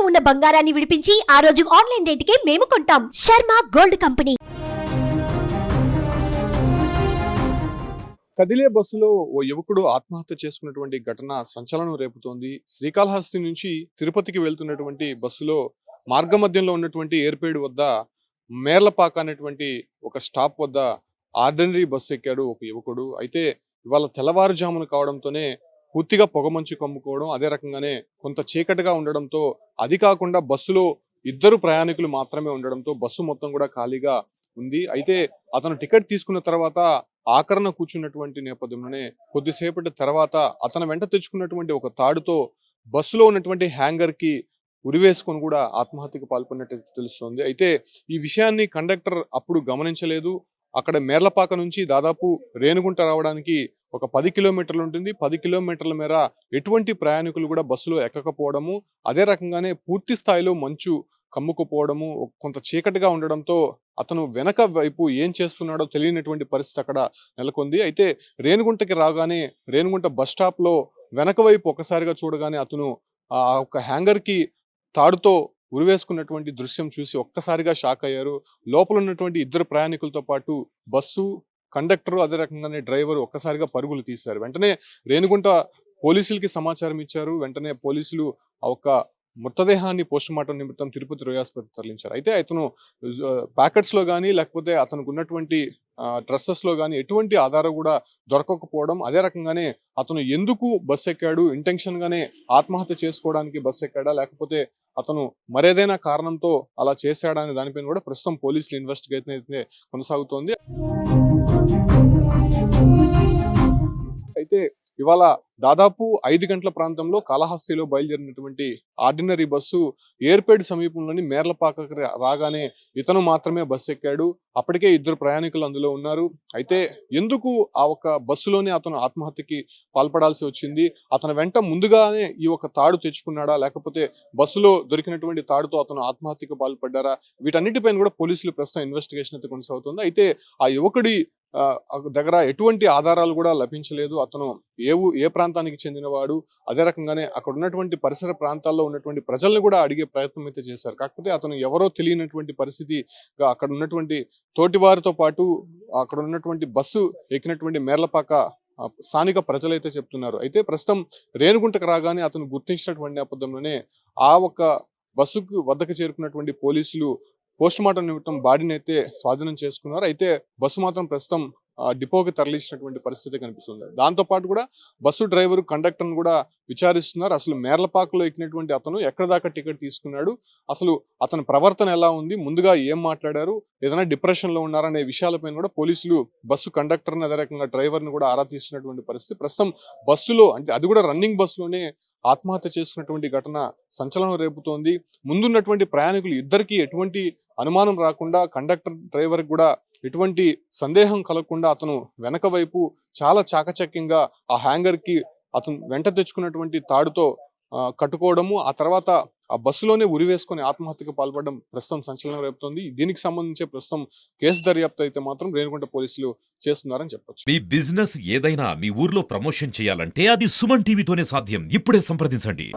ఇంట్లో ఉన్న బంగారాన్ని విడిపించి ఆ రోజు ఆన్లైన్ రేటుకే మేము కొంటాం. Sharma gold company. కదిలే బస్సులో ఓ యువకుడు ఆత్మహత్య చేసుకున్నటువంటి ఘటన సంచలనం రేపుతోంది. శ్రీకాళహస్తి నుంచి తిరుపతికి వెళ్తున్నటువంటి బస్సులో మార్గమధ్యంలో ఉన్నటువంటి ఏర్పేడు వద్ద మేర్లపాక అనేటువంటి ఒక స్టాప్ వద్ద ఆర్డినరీ బస్సు ఎక్కాడు ఒక యువకుడు. అయితే ఇవాళ తెల్లవారుజామున కావడంతోనే పూర్తిగా పొగమంచు కమ్ముకోవడం అదే రకంగానే కొంత చీకటిగా ఉండడంతో అది కాకుండా బస్సులో ఇద్దరు ప్రయాణికులు మాత్రమే ఉండడంతో బస్సు మొత్తం కూడా ఖాళీగా ఉంది. అయితే అతను టికెట్ తీసుకున్న తర్వాత ఆకరణ కూర్చున్నటువంటి నేపథ్యంలోనే కొద్దిసేపటి తర్వాత అతను వెంట తెచ్చుకున్నటువంటి ఒక తాడుతో బస్సులో ఉన్నటువంటి హ్యాంగర్కి ఉరివేసుకొని కూడా ఆత్మహత్యకు పాల్పడినట్టు తెలుస్తోంది. అయితే ఈ విషయాన్ని కండక్టర్ అప్పుడు గమనించలేదు. అక్కడ మేర్లపాక నుంచి దాదాపు రేణుగుంట రావడానికి ఒక పది కిలోమీటర్లు ఉంటుంది. పది కిలోమీటర్ల మేర ఎటువంటి ప్రయాణికులు కూడా బస్సులో ఎక్కకపోవడము అదే రకంగానే పూర్తి స్థాయిలో మంచు కమ్ముకుపోవడము కొంత చీకటిగా ఉండడంతో అతను వెనక వైపు ఏం చేస్తున్నాడో తెలియనటువంటి పరిస్థితి అక్కడ నెలకొంది. అయితే రేణుగుంటకి రాగానే రేణుగుంట బస్ స్టాప్లో వెనక వైపు ఒకసారిగా చూడగానే అతను ఆ ఒక హ్యాంగర్కి తాడుతో ఉరివేసుకున్నటువంటి దృశ్యం చూసి ఒక్కసారిగా షాక్ అయ్యారు. లోపల ఉన్నటువంటి ఇద్దరు ప్రయాణికులతో పాటు బస్సు కండక్టర్ అదే రకంగానే డ్రైవర్ ఒక్కసారిగా పరుగులు తీశారు. వెంటనే రేణుగుంట పోలీసులకి సమాచారం ఇచ్చారు. వెంటనే పోలీసులు ఆ ఒక్క మృతదేహాన్ని పోస్టుమార్టం నిమిత్తం తిరుపతి రోయాస్పత్రి తరలించారు. అయితే అతను ప్యాకెట్స్లో కానీ లేకపోతే అతనికి ఉన్నటువంటి డ్రెస్సెస్లో కానీ ఎటువంటి ఆధారం కూడా దొరకకపోవడం అదే రకంగానే అతను ఎందుకు బస్ ఎక్కాడు ఇంటెన్షన్గానే ఆత్మహత్య చేసుకోవడానికి బస్ ఎక్కాడా లేకపోతే అతను మరేదైనా కారణంతో అలా చేశాడా? అనే దానిపైన కూడా ప్రస్తుతం పోలీసులు ఇన్వెస్టిగేషన్ అయితే కొనసాగుతోంది. అయితే ఇవాళ దాదాపు ఐదు గంటల ప్రాంతంలో కాళహస్తిలో బయలుదేరినటువంటి ఆర్డినరీ బస్సు ఏర్పేడు సమీపంలోని మేర్లపాక రాగానే ఇతను మాత్రమే బస్సు ఎక్కాడు. అప్పటికే ఇద్దరు ప్రయాణికులు అందులో ఉన్నారు. అయితే ఎందుకు ఆ ఒక బస్సులోనే అతను ఆత్మహత్యకి పాల్పడాల్సి వచ్చింది? అతను వెంట ముందుగానే ఈ ఒక తాడు తెచ్చుకున్నాడా? లేకపోతే బస్సులో దొరికినటువంటి తాడుతో అతను ఆత్మహత్యకు పాల్పడ్డారా? వీటన్నిటిపైన కూడా పోలీసులు ప్రస్తుతం ఇన్వెస్టిగేషన్ అయితే కొనసాగుతుంది. అయితే ఆ యువకుడి దగ్గర ఎటువంటి ఆధారాలు కూడా లభించలేదు. అతను ఏ ఏ ప్రాంతానికి చెందినవాడు అదే రకంగానే అక్కడ ఉన్నటువంటి పరిసర ప్రాంతాల్లో ఉన్నటువంటి ప్రజల్ని కూడా అడిగే ప్రయత్నం అయితే చేశారు. కాకపోతే అతను ఎవరో తెలియనటువంటి పరిస్థితి అక్కడ ఉన్నటువంటి తోటివారితో పాటు అక్కడ ఉన్నటువంటి బస్సు ఎక్కినటువంటి మేర్లపాక స్థానిక ప్రజలైతే చెప్తున్నారు. అయితే ప్రస్తుతం రేణుగుంటకు రాగానే అతను గుర్తించినటువంటి నేపథ్యంలోనే ఆ ఒక్క బస్సుకు వద్దకు చేరుకున్నటువంటి పోలీసులు పోస్ట్ మార్టం నిమిత్తం బాడీని అయితే స్వాధీనం చేసుకున్నారు. అయితే బస్సు మాత్రం ప్రస్తుతం డిపోకి తరలించినటువంటి పరిస్థితి కనిపిస్తుంది. దాంతో పాటు కూడా బస్సు డ్రైవర్ కండక్టర్ కూడా విచారిస్తున్నారు. అసలు మేర్లపాకలో ఎక్కినటువంటి అతను ఎక్కడ దాకా టికెట్ తీసుకున్నాడు? అసలు అతని ప్రవర్తన ఎలా ఉంది? ముందుగా ఏం మాట్లాడారు? ఏదైనా డిప్రెషన్లో ఉన్నారనే విషయాలపైన కూడా పోలీసులు బస్సు కండక్టర్ అదే రకంగా డ్రైవర్ని కూడా ఆరా తీస్తున్నటువంటి పరిస్థితి. ప్రస్తుతం బస్సులో అంటే అది కూడా రన్నింగ్ బస్సులోనే ఆత్మహత్య చేసుకున్నటువంటి ఘటన సంచలనం రేపుతోంది. ముందున్నటువంటి ప్రయాణికులు ఇద్దరికి ఎటువంటి అనుమానం రాకుండా కండక్టర్ డ్రైవర్ కూడా ఎటువంటి సందేహం కలగకుండా అతను వెనక వైపు చాలా చాకచక్యంగా ఆ హ్యాంగర్కి అతను వెంట తెచ్చుకున్నటువంటి తాడుతో కట్టుకోవడము ఆ తర్వాత ఆ బస్సులోనే ఉరివేసుకొని ఆత్మహత్యకు పాల్పడడం ప్రస్తుతం సంచలనం రేపుతోంది. దీనికి సంబంధించి ప్రస్తుతం కేసు దర్యాప్తు అయితే మాత్రం రేణుగుంట పోలీసులు చేస్తున్నారని చెప్పొచ్చు. మీ బిజినెస్ ఏదైనా మీ ఊర్లో ప్రమోషన్ చేయాలంటే అది సుమన్ టీవీతోనే సాధ్యం. ఇప్పుడే సంప్రదించండి.